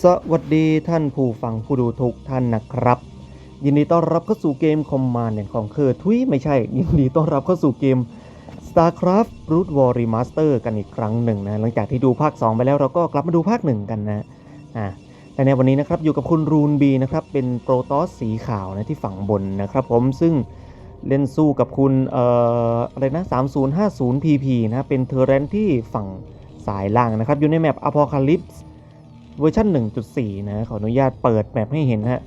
สวัสดีท่านผู้ฟังผู้ดูทุกท่านนะครับ ยินดีต้อนรับเข้าสู่เกมคอมมานด์ของเคอร์ทุยไม่ใช่ ยินดีต้อนรับเข้าสู่เกม StarCraft Brood War Remaster กันอีกครั้งหนึ่งนะ หลังจากที่ดูภาค 2 ไปแล้วเราก็กลับมาดูภาค 1 กันนะอ่าแต่ในวันนี้นะครับอยู่กับคุณรูนบีนะครับเป็นโปรตอสสีขาวนะที่ฝั่งบนนะครับผมซึ่งเล่นสู้กับคุณเอ่ออะไรนะ 3050 PP นะเป็นเทอร์เรนที่ฝั่งสายล่างนะครับอยู่ในแมป Apocalypse เวอร์ชัน1.4 นะขออนุญาตเปิดแมปให้เห็นนะฮะ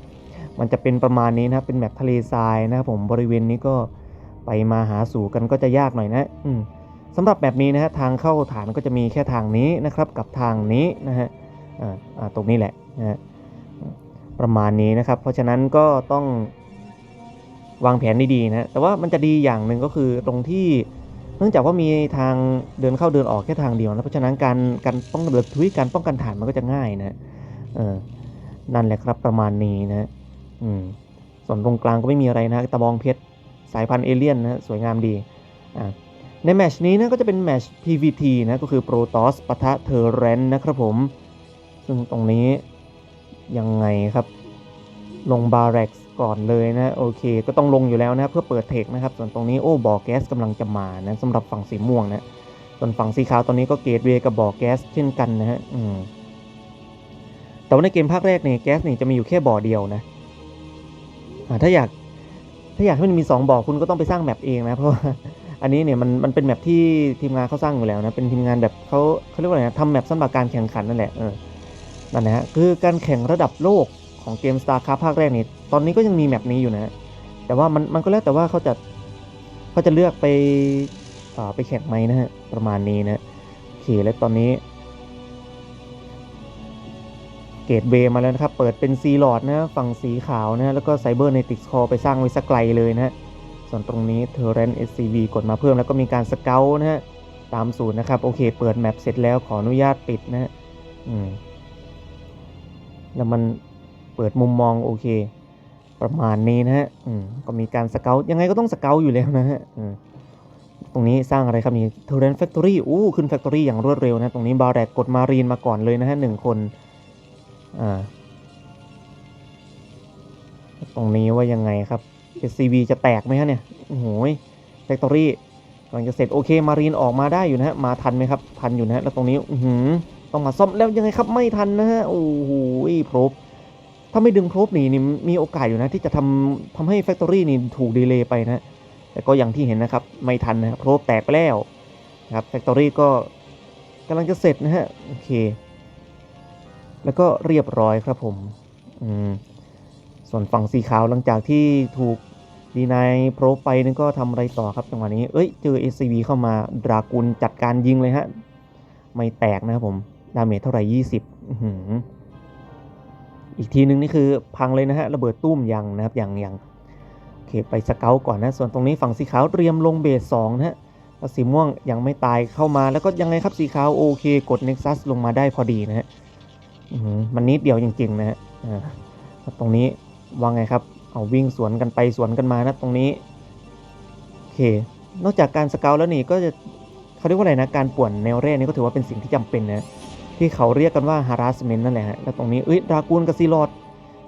มันจะเป็นประมาณนี้นะเป็นแมปทะเลทรายนะครับผมบริเวณนี้ก็ไปมาหาสู่กันก็จะยากหน่อยนะอืมสำหรับแบบนี้นะฮะทางเข้าฐานก็จะมีแค่ทางนี้นะครับกับทางนี้นะฮะอ่าอ่าตรงนี้แหละนะฮะประมาณนี้นะครับ เพราะฉะนั้นก็ต้องวางแผนดีๆนะแต่ว่ามันจะดีอย่างหนึ่งก็คือตรงที่ เนื่องจากว่ามีทางเดินเข้าเดินออกแค่ทางเดียวนะเพราะฉะนั้นการการป้องกันทวิการป้องกันฐานมันก็จะง่ายนะเออนั่นแหละครับประมาณนี้นะอืมส่วนตรงกลางก็ไม่มีอะไรนะตะบองเพชรสายพันธุ์เอเลี่ยนนะสวยงามดีอ่าในแมชนี้นะก็จะเป็นแมช PVT นะก็คือโปรตอสปะทะเทอร์เรนนะครับผม ซึ่งตรงนี้ยังไงครับ ลงบาร็ก ก่อนเลยนะโอเค ก็ต้องลงอยู่แล้วนะเพื่อเปิดเทคนะครับ ส่วนตรงนี้โอ้บ่อแก๊สกำลังจะมานะสำหรับฝั่งสีม่วงนะส่วนฝั่งสีขาวตอนนี้ก็เกตเวกับบ่อแก๊สเช่นกันนะฮะอืมแต่ว่าในเกมภาคแรกเนี่ยแก๊สนี่จะมีอยู่แค่บ่อเดียวนะถ้าอยากถ้าอยากให้มันมี 2บ่อคุณก็ต้องไปสร้างแมปเองนะเพราะว่าอันนี้เนี่ยมันมันเป็นแมปที่ทีมงานเขาสร้างอยู่แล้วนะเป็นทีมงานแบบเขาเขาเรียกว่าอะไรนะทำแมปสำหรับการแข่งขันนั่นแหละเออนั่นนะฮะคือการแข่งระดับโลก ของเกม StarCraft ภาคแรกนี่ตอนนี้ก็ยังมีแมปนี้อยู่นะ แต่ว่ามันมันก็แล้วแต่ว่าเขาจะเขาจะเลือกไปอ่าไปแข่งไหมนะฮะ ประมาณนี้นะโอเคแล้วตอนนี้ เกตเวย์มาแล้วนะครับ เปิดเป็นซีหลอดนะฝั่งสีขาวนะ แล้วก็ไซเบอร์ในติกคอไปสร้างไว้สักไกลเลยนะส่วนตรงนี้เทอร์เรน SCV กดมาเพิ่มแล้วก็มีการสเกลนะฮะ ตามสูตรนะครับ โอเค เปิดแมปเสร็จแล้วขออนุญาตปิดนะฮะอืมแล้วมัน เปิดมุมมองโอเค ประมาณนี้นะฮะอืมก็มีการสเกลยังไงก็ต้องสเกลอยู่แล้วนะฮะอืมตรงนี้สร้างอะไรครับนี่เทอร์เรนแฟคทอรี่อู้ขึ้นแฟคทอรี่อย่างรวดเร็วนะ ตรงนี้บาร์แรกกดมารีนมาก่อนเลยนะฮะหนึ่งคนอ่าตรงนี้ว่ายังไงครับ SCV จะแตกไหมฮะเนี่ยโอ้โหแฟคทอรี่กำลังจะเสร็จโอเคมารีนออกมาได้อยู่นะฮะมาทันไหมครับ ทันอยู่นะฮะแล้วตรงนี้อือหือต้องมาซ่อมแล้วยังไงครับไม่ทันนะฮะโอ้โหพรบ ถ้าไม่ดึงโพรบหนีนี่มีโอกาสอยู่นะที่จะทำทำให้แฟคทอรี่นี่ถูกดีเลย์ไปนะแต่ก็อย่างที่เห็นนะครับไม่ทันนะครับโพรบแตกไปแล้วนะครับแฟคทอรี่ก็กำลังจะเสร็จนะฮะโอเค แล้วก็เรียบร้อยครับผมอืมส่วนฝั่งสีขาวหลังจากที่ถูกดีนายโปรไปนั่นก็ทำอะไรต่อครับจังหวะนี้ เอ้ย เจอ SCV เข้ามาดรากุลจัดการยิงเลยฮะ ไม่แตกนะครับผม ดาเมจเท่าไหร่ 20 อีกทีนึงนี่คือพังเลยนะฮะระเบิดตุ้มยังนะครับยังยังโอเคไปสเกลก่อนนะส่วนตรงนี้ฝั่งสีขาวเตรียมลงเบสสองนะฮะแล้วสีม่วงยังไม่ตายเข้ามาแล้วก็ยังไงครับสีขาวโอเค กด Nexus ลงมาได้พอดีนะฮะมันนิดเดียวจริงๆนะฮะอ่าตรงนี้ว่าไงครับเอาวิ่งสวนกันไปสวนกันมานะตรงนี้โอเคนอกจากการสเกลแล้วนี่ก็จะเขาเรียกว่าอะไรนะการป่วนแนวเร่นี่ก็ถือว่าเป็นสิ่งที่จำเป็นนะ ที่เขาเรียกกันว่า harassment นั่นแหละฮะแล้วตรงนี้เอ้ยดรากูนกับซีลอด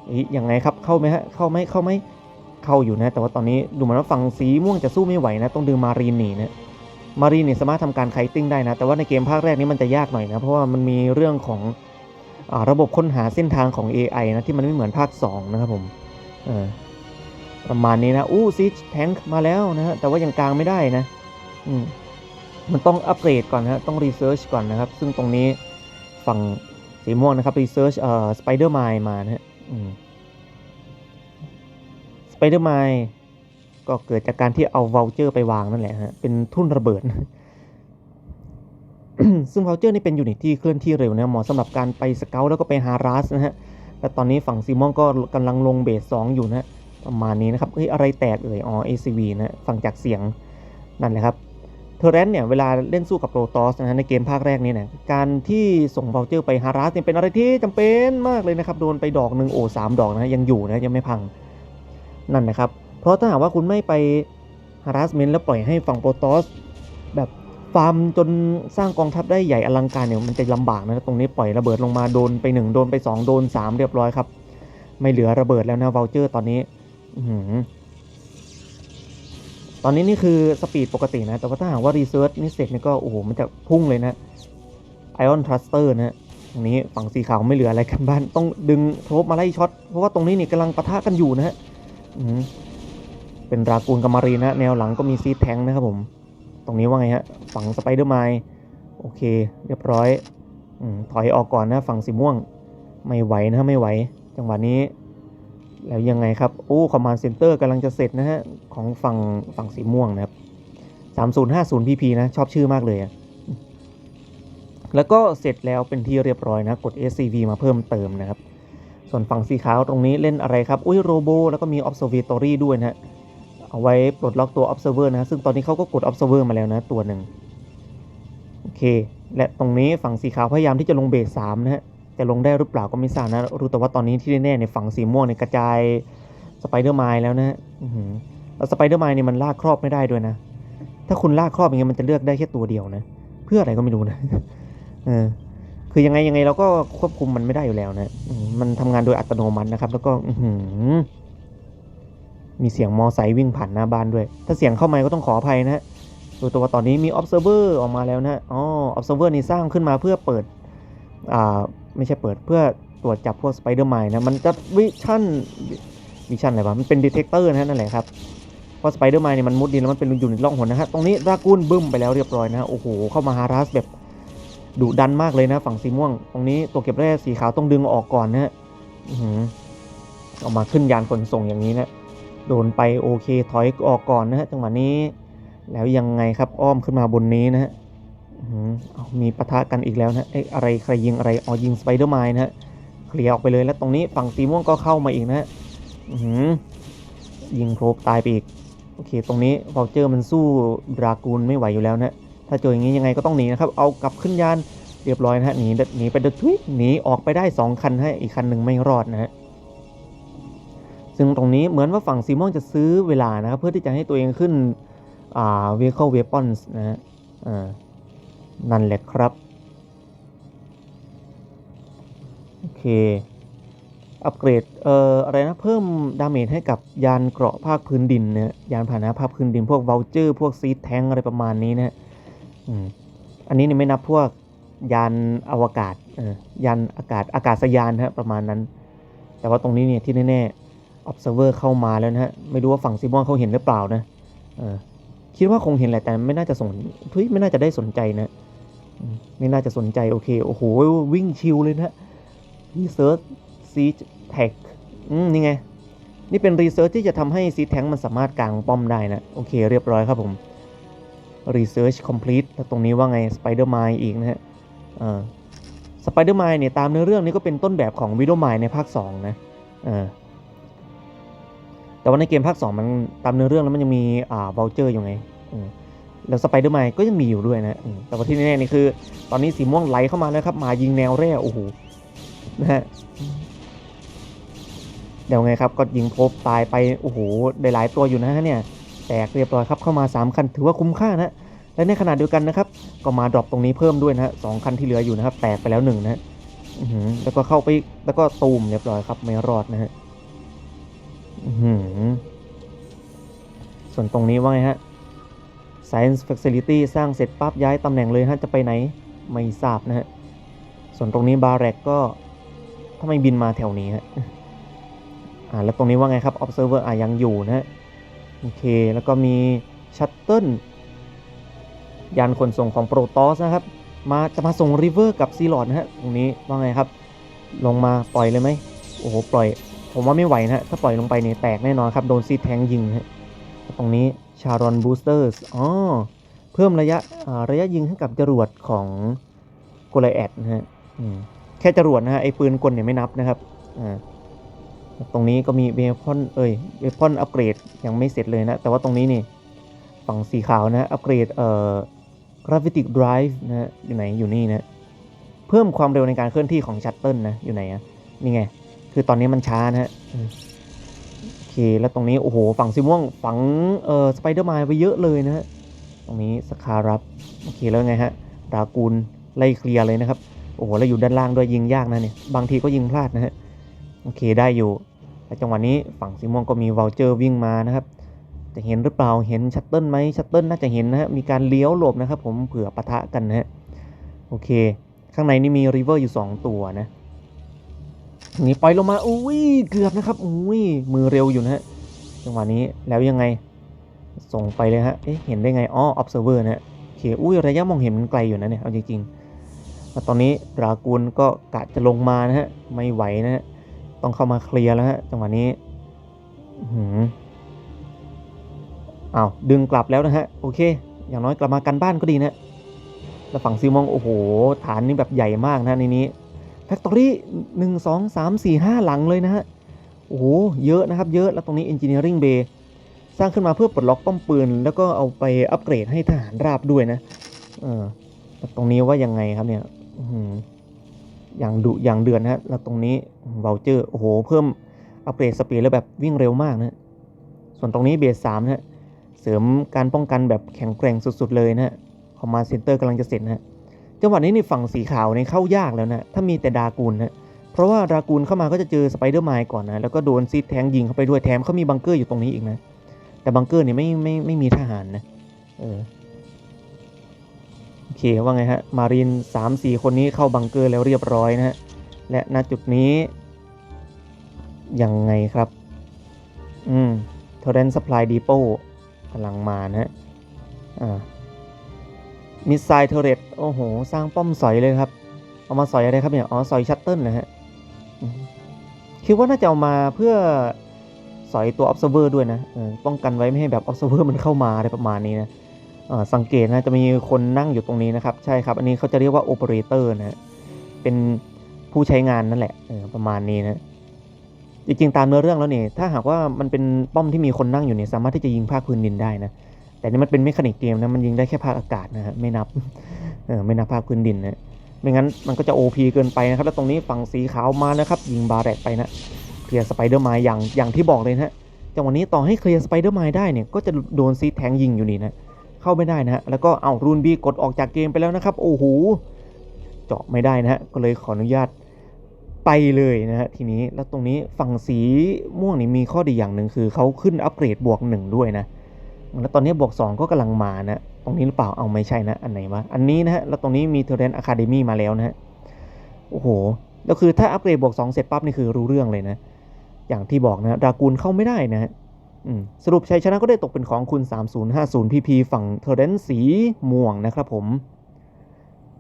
อยยังไงครับเข้าไหมฮะเข้าไหมเข้าไหมเข้าอยู่นะ แต่ว่าตอนนี้ดูเหมือนว่าฝั่งสีม่วงจะสู้ไม่ไหวนะ ต้องดึงมารีนหนีนะมารีนเนี่ยสามารถทำการไคติ้งได้นะ แต่ว่าในเกมภาคแรกนี้มันจะยากหน่อยนะ เพราะว่ามันมีเรื่องของอระบบค้นหาเส้นทางของ AI นะ ที่มันไม่เหมือนภาค 2 นะครับผมประมาณนี้นะ อู้ซิชแทงมาแล้วนะฮะ แต่ว่ายังกลางไม่ได้นะ อืมมันต้องอัปเกรดก่อนนะฮะ ต้องรีเสิร์ชก่อนนะครับ ซึ่งตรงนี้ ฝั่งสีม่วงนะครับรีเสิร์ชเอ่อสไปเดอร์ไมล์มานะฮะสไปเดอร์ไมล์ก็เกิดจากการที่เอา v อลเจอร์ไปวางนั่นแหละฮะเป็นทุ่นระเบิด ซึ่ง v อลเจอร์นี่เป็นยูนิตที่เคลื่อนที่เร็วนะเหมาะสำหรับการไปสเกลแล้วก็ไปฮารัสนะฮะและตอนนี้ฝั่งซีมอนก็กำลังลงเบสสองอยู่นะฮะประมาณนี้นะครับเฮ้ยอะไรแตกเอ่ยอ๋อ ACV นะฟังจากเสียงนั่นแหละครับ เทอร์เรนเนี่ยเวลาเล่นสู้กับโปรตอสนะฮะในเกมภาคแรกนี้เนี่ยการที่ส่ง v อลเจอร์ไปฮารัสเนี่ยเป็นอะไรที่จำเป็นมากเลยนะครับ โดนไปดอกหนึ่งโอ้สามดอกนะยังอยู่นะยังไม่พังนั่นนะครับ เพราะถ้าหากว่าคุณไม่ไป harassment แล้วปล่อยให้ฝั่งโปรตอสแบบฟาร์มจนสร้างกองทัพได้ใหญ่อลังการเนี่ยมันจะลำบากนะตรงนี้ปล่อยระเบิดลงมาโดนไปหนึ่งโดนไปสองโดนสามเรียบร้อยครับ ไม่เหลือระเบิดแล้วนะว o ลเจอร์ตอนนี้ อื้อหือตอนนี้นี่คือสปีดปกตินะ แต่ว่าถ้าหากว่ารีเซิร์ชนี่เสร็จเนี่ยก็ โอ้โห มันจะพุ่งเลยนะไอออนทรัสเตอร์นะตรงนี้ฝั่งสีขาวไม่เหลืออะไรกันบ้าน ต้องดึงโทบมาไล่ช็อต เพราะว่าตรงนี้นี่กำลังปะทะกันอยู่นะฮะเป็นรากูลกัมารีนะ แนวหลังก็มีซีแทงนะครับผม ตรงนี้ว่าไงฮะ ฝั่งสไปเดอร์ไมล์โอเค เรียบร้อยอถอยออกก่อนนะ ฝั่งสีม่วง ไม่ไหวนะไม่ไหว จังหวะนี้ แล้วยังไงครับ โอ้คอมมานด์เซ็นเตอร์กำลังจะเสร็จนะฮะ ของฝั่งฝั่งสีม่วงนะครับ 3050 PP นะ ชอบชื่อมากเลยอะแล้วก็เสร็จแล้วเป็นที่เรียบร้อยนะ กด SCV มาเพิ่มเติมนะครับ ส่วนฝั่งสีขาวตรงนี้เล่นอะไรครับ อุ้ยโรโบแล้วก็มี Observatory ด้วยนะฮะ เอาไว้ปลดล็อกตัว observer นะซึ่งตอนนี้เขาก็กด observer มาแล้วนะ ตัวหนึ่งโอเค และตรงนี้ฝั่งสีขาวพยายามที่จะลงเบสสามนะฮะ จะลงได้หรือเปล่าก็ไม่ทราบนะ รู้แต่ว่าตอนนี้ที่แน่ๆในฝั่งสีม่วงเนี่ยกระจายสไปเดอร์ไมล์แล้วนะฮะอื้อหือแล้วสไปเดอร์ไมล์เนี่ยมันลากครอบไม่ได้ด้วยนะ ถ้าคุณลากครอบอย่างเงี้ยมันจะเลือกได้แค่ตัวเดียวนะ เพื่ออะไรก็ไม่รู้นะเออคือยังไงยังไงเราก็ควบคุมมันไม่ได้อยู่แล้วนะ มันทำงานโดยอัตโนมัตินะครับ แล้วก็อืมีเสียงมอไซค์วิ่งผ่านหน้าบ้านด้วย ถ้าเสียงเข้ามาก็ต้องขออภัยนะฮะดูตัวตอนนี้มี observer ออกมาแล้วนะอ๋อ observer นี่สร้างขึ้นมาเพื่อเปิด อ่าไม่ใช่เปิดเพื่อตรวจจับพวกสไปเดอร์ไมนะ มันจะวิชั่นวิชั่นอะไรวะ มันเป็นดีเทคเตอร์นะฮะนั่นแหละครับ เพราะสไปเดอร์ไมเนี่ยมันมุดดินแล้วมันเป็นอยู่ในร่องหนนะฮะ ตรงนี้ดรากูนบึ้มไปแล้วเรียบร้อยนะฮะ โอ้โห เข้ามาฮารัสแบบดุดันมากเลยนะ ฝั่งสีม่วง ตรงนี้ตัวเก็บแร่สีขาวต้องดึงออกก่อนนะฮะออหือเออกมาขึ้นยานขนส่งอย่างนี้นะโดนไปโอเคถอยออกก่อนนะฮะจังหวะนี้ แล้วยังไงครับอ้อมขึ้นมาบนนี้นะฮะ เอามีปะทะกันอีกแล้วนะเอ๊ะอะไรใครยิงอะไรอ๋อยิงสไปเดอร์ไมน์นะฮะเคลียร์ออกไปเลยแล้วตรงนี้ฝั่งสีม่วงก็เข้ามาอีกนะฮะยิงโพรบตายไปอีกโอเค ตรงนี้วอลเจอร์มันสู้ดรากูลไม่ไหวอยู่แล้วนะถ้าเจออย่างนี้ยังไงก็ต้องหนีนะครับ เอากลับขึ้นยานเรียบร้อยนะฮะหนีหนีไปเดทวิหนีออกไปได้สองคันให้อีกคันหนึ่งไม่รอดนะฮะซึ่งตรงนี้เหมือนว่าฝั่งซีมอนจะซื้อเวลานะครับ เพื่อที่จะให้ตัวเองขึ้นอ่า vehicle weapons นะฮะอ่า นั่นแหละครับ โอเค อัปเกรด เอ่อ อะไรนะ เพิ่มดาเมจให้กับยานเกราะภาคพื้นดินนะฮะยานพาหนะภาคพื้นดิน พวก v ลเจอร์ พวกซีดแทงอะไรประมาณนี้นะฮะอืมอันนี้เนี่ยไม่นับพวกยานอวกาศ เออยานอากาศ อากาศยานฮะประมาณนั้น แต่ว่าตรงนี้เนี่ยที่แน่ๆ observer เข้ามาแล้วนะฮะ ไม่รู้ว่าฝั่งซีมอนเขาเห็นหรือเปล่านะ เออคิดว่าคงเห็นแหละแต่ไม่น่าจะสนทุยไม่น่าจะได้สนใจนะ ไม่น่าจะสนใจโอเค โอ้โห วิ่งชิวเลยนะ research siege tag อืมนี่ไง นี่เป็น research ที่จะทำให้ siege tank มันสามารถกางป้อมได้นะ โอเค เรียบร้อยครับผม research complete แล้วตรงนี้ว่าไง spider mine อีกนะฮะอ่า spider mine เนี่ยตามเนื้อเรื่องนี้ก็เป็นต้นแบบของ widow mine ในภาค 2 นะแต่ว่าในเกมภาค 2 มันตามเนื้อเรื่องแล้วมันยังมีอ่า voucher อยู่ไง แล้วสไปเดอร์ไมก็ยังมีอยู่ด้วยนะแต่ว่าที่แน่ๆนี่คือ ตอนนี้สีม่วงไหลเข้ามาแล้วครับ มายิงแนวแร่โอ้โหนะฮะเดี๋ยวไงครับก็ยิงพบตายไปโอ้โหได้หลายตัวอยู่นะฮะเนี่ยแตกเรียบร้อยครับเข้ามา 3 คันถือว่าคุ้มค่านะและในขณะเดียวกันนะครับก็มาดรอปตรงนี้เพิ่มด้วยนะฮะสองคันที่เหลืออยู่นะครับ แตกไปแล้วหนึ่งนะฮะแล้วก็เข้าไปแล้วก็ตูมเรียบร้อยครับไม่รอดนะฮะส่วนตรงนี้ว่าไงฮะ Science Facility สร้างเสร็จปั๊บย้ายตำแหน่งเลยฮะจะไปไหนไม่ทราบนะฮะ ส่วนตรงนี้บาร์แรกก็ทำไมบินมาแถวนี้ฮะอ่าแล้วตรงนี้ว่าไงครับ Observer อ่ายังอยู่นะฮะโอเค แล้วก็มีชัตเติลยานขนส่งของโปรตอสนะครับ มาจะมาส่งริเวอร์กับซีลอดนะฮะตรงนี้ว่าไงครับ ลงมาปล่อยเลยไหมโอ้โหปล่อย ผมว่าไม่ไหวนะฮะถ้าปล่อยลงไปเนี่ยแตกแน่นอนครับ โดนซีแทงยิงฮะตรงนี้ ชารอนบูสเตอร์สอ๋อ เพิ่มระยะระยะยิงให้กับจรวดของโกลแอดนะฮะแค่จรวดนะฮะไอ้ปืนกลเนี่ยไม่นับนะครับ ตรงนี้ก็มีเวพอนเอ้ยเวพอนอัปเกรดยังไม่เสร็จเลยนะ แต่ว่าตรงนี้นี่ฝั่งสีขาวนะอัปเกรดเอ่อ gravitic drive นะฮะอยู่ไหนอยู่นี่นะเพิ่มความเร็วในการเคลื่อนที่ของชัตเติลนะอยู่ไหนอะนี่ไง คือตอนนี้มันช้านะฮะ แล้วตรงนี้โอ้โหฝั่งสีม่วงฝังเอ่อสไปเดอร์มายไปเยอะเลยนะฮะตรงนี้สคารับโอเคแล้วไงฮะดากูลไล่เคลียร์เลยนะครับโอ้โหแล้วอยู่ด้านล่างด้วยยิงยากนะเนี่ยบางทีก็ยิงพลาดนะฮะโอเคได้อยู่แต่จังหวะนี้ฝั่งสีม่วงก็มีวอลเจอร์วิ่งมานะครับจะเห็นหรือเปล่าเห็นชัตเติลไหมชัตเติลน่าจะเห็นนะฮะมีการเลี้ยวหลบนะครับผมเผื่อปะทะกันนะฮะโอเค ข้างในนี่มีริเวอร์อยู่ 2 ตัวนะ นี่ปล่อยลงมาอุ้ยเกือบนะครับอุ้ยมือเร็วอยู่นะฮะจังหวะนี้แล้วยังไง ส่งไปเลยฮะเอ๊ะเห็นได้ไงอ๋อ observer นะฮะโอเคอุ้ยระยะมองเห็นมันไกลอยู่นะเนี่ยเอาจริงๆแล้วตอนนี้ดรากูลก็กะจะลงมานะฮะไม่ไหวนะฮะต้องเข้ามาเคลียร์แล้วฮะจังหวะนี้อื้อหืออ้าวดึงกลับแล้วนะฮะโอเค อย่างน้อยกลับมากันบ้านก็ดีนะแล้วฝั่งซิมองโอ้โหฐานนี่แบบใหญ่มากนะในนี้ แฟคทอรี่หนึ่งสองสามสี่ห้าหลังเลยนะฮะ โอ้โห เยอะนะครับ เยอะ แล้วตรงนี้ Engineering Bay สร้างขึ้นมาเพื่อปลดล็อกป้อมปืน แล้วก็เอาไปอัปเกรดให้ทหารราบด้วยนะ เออแล้วตรงนี้ว่ายังไงครับเนี่ยอย่างดุอย่างเดือนนะแล้วตรงนี้เวลเจอร์ โอ้โห เพิ่มอัปเกรดสปีดแล้วแบบวิ่งเร็วมากนะ ส่วนตรงนี้เบสสามนะฮะเสริมการป้องกันแบบแข็งแกร่งสุดๆเลยนะฮะคอมมานด์เซ็นเตอร์กำลังจะเสร็จนะฮะ จังหวะนี้ในฝั่งสีขาวเนี่ยเข้ายากแล้วนะถ้ามีแต่ดากูลนะเพราะว่าดากูลเข้ามาก็จะเจอสไปเดอร์ไมล์ก่อนนะแล้วก็โดนซีดแทงยิงเข้าไปด้วยแถมเขามีบังเกอร์อยู่ตรงนี้อีกนะ แต่บังเกอร์เนี่ยไม่ไม่ไม่มีทหารนะเออโอเคว่าไงฮะมารีนสามสี่คนนี้เข้าบังเกอร์แล้วเรียบร้อยนะฮะและณจุดนี้ยังไงครับ อืมเทอร์เรนสปายดีโปกำลังมานะฮะอ่า มิสไซล์เทเรตโอ้โห สร้างป้อมสอยเลยครับ เอามาสอยอะไรครับเนี่ย อ๋อ สอยชัตเติลนะฮะ คิดว่าน่าจะเอามาเพื่อสอยตัว observer ด้วยนะป้องกันไว้ไม่ให้แบบ observer มันเข้ามาอะไรประมาณนี้นะสังเกตนะ จะมีคนนั่งอยู่ตรงนี้นะครับ ใช่ครับ อันนี้เขาจะเรียกว่า operator นะฮะ เป็นผู้ใช้งานนั่นแหละประมาณนี้นะ จริงๆ ตามเนื้อเรื่องแล้วเนี่ย ถ้าหากว่ามันเป็นป้อมที่มีคนนั่งอยู่เนี่ย สามารถที่จะยิงภาคพื้นดินได้นะ แต่นี่มันเป็นเมคานิกเกมนะมันยิงได้แค่ภาคอากาศนะฮะไม่นับเออไม่นับภาคพื้นดินนะไม่งั้นมันก็จะ OP เกินไปนะครับ แล้วตรงนี้ฝั่งสีขาวมานะครับ ยิงบาแรตไปนะเคลียร์สไปเดอร์ไมล์อย่างอย่างที่บอกเลยนะฮะจังหวะนี้ต่อให้เคลียร์สไปเดอร์ไมล์ได้เนี่ยก็จะโดนซีแทงยิงอยู่นี่นะเข้าไม่ได้นะฮะแล้วก็เอารูนบีกดออกจากเกมไปแล้วนะครับ โอ้โหเจาะไม่ได้นะฮะก็เลยขออนุญาตไปเลยนะฮะทีนี้แล้วตรงนี้ฝั่งสีม่วงนี่มีข้อดีอย่างหนึ่งคือเขาขึ้นอัปเกรดบวกหนึ่งด้วยนะ แล้วตอนนี้บวก 2 ก็กำลังมานะ ตรงนี้หรือเปล่า เอาไม่ใช่นะ อันไหนวะ อันนี้นะฮะ แล้วตรงนี้มีเทเรนอะคาเดมี่มาแล้วนะฮะ โอ้โห แล้วคือถ้าอัปเกรดบวก 2 เสร็จปั๊บนี่คือรู้เรื่องเลยนะ อย่างที่บอกนะดรากูลเข้าไม่ได้นะฮะสรุปชัยชนะก็ได้ตกเป็นของคุณ 3050 PP ฝั่งเทเรนสีม่วงนะครับผม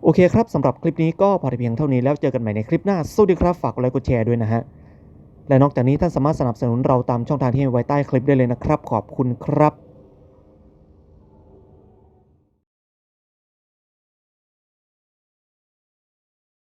โอเคครับสำหรับคลิปนี้ก็พอเพียงเท่านี้แล้วเจอกันใหม่ในคลิปหน้า สวัสดีครับ ฝากกดไลค์กดแชร์ด้วยนะฮะและนอกจากนี้ท่านสามารถสนับสนุนเราตามช่องทางที่ไว้ใต้คลิปได้เลยนะครับ ขอบคุณครับ